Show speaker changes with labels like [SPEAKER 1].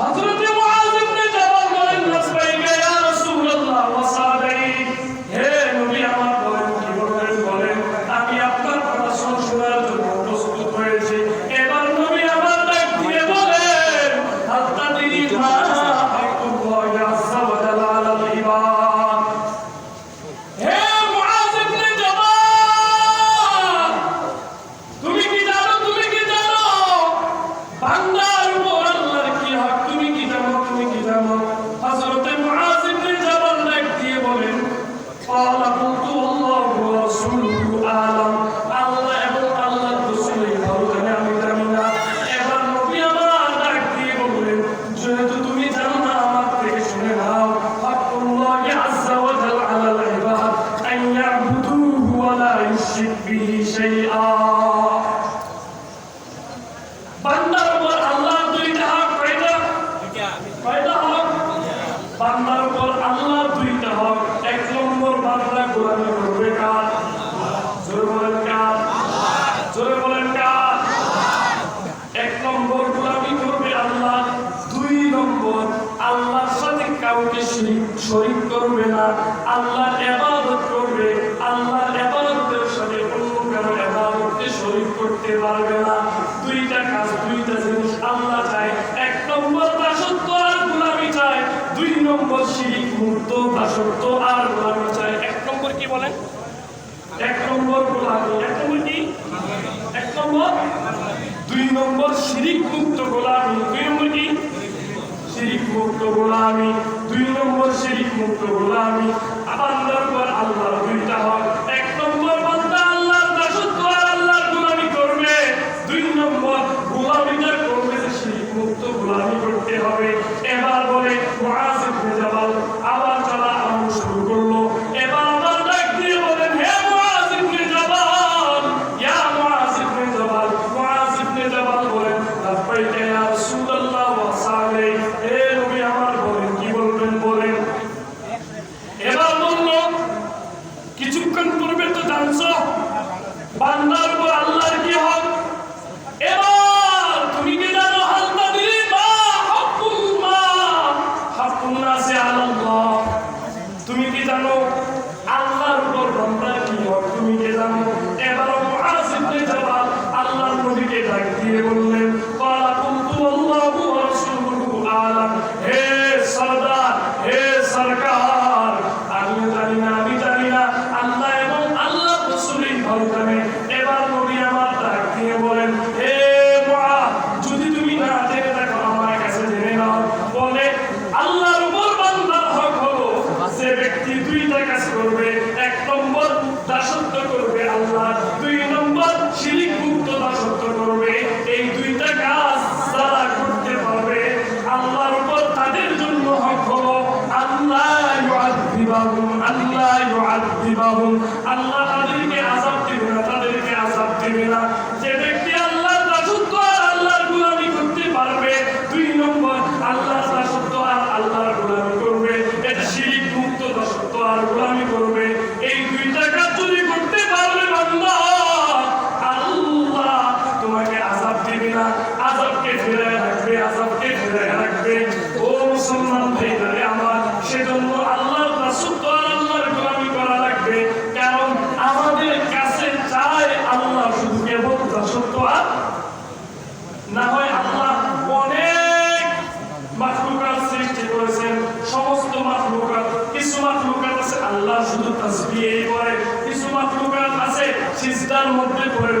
[SPEAKER 1] 아, 받으라 আল্লাহর এবাদত করবে আল্লাহর এবাদতের সাথে অন্য কারও এবাদতকে শরীর করতে পারবে না। দুইটা কাজ, দুইটা জিনিস আল্লাহ চায়। এক নম্বর দাসত্ব আর গোলামি চায়, দুই নম্বর শিরিক মুক্ত দাসত্ব আর গোলামি চায়। এক নম্বর কি বলেন? এক নম্বর গোলামি। এক নম্বর কি? এক নম্বর? দুই নম্বর শিরিক মুক্ত গোলামি। দুই নম্বর কি? শিরিক মুক্ত গোলামি। nuclear bombing বান্দার দুইটা কাজ করবে, এক নম্বর দাসত্ব করবে আল্লাহ, দুই নম্বর শিরিক মুক্ত দাসত্ব করবে। এই দুইটা কাজ যারা করতে পারবে। আল্লাহর উপর তাদের জন্য হক হলো, আল্লাহ আল্লাহ আল্লাহ দুনিয়ার মধ্যে করে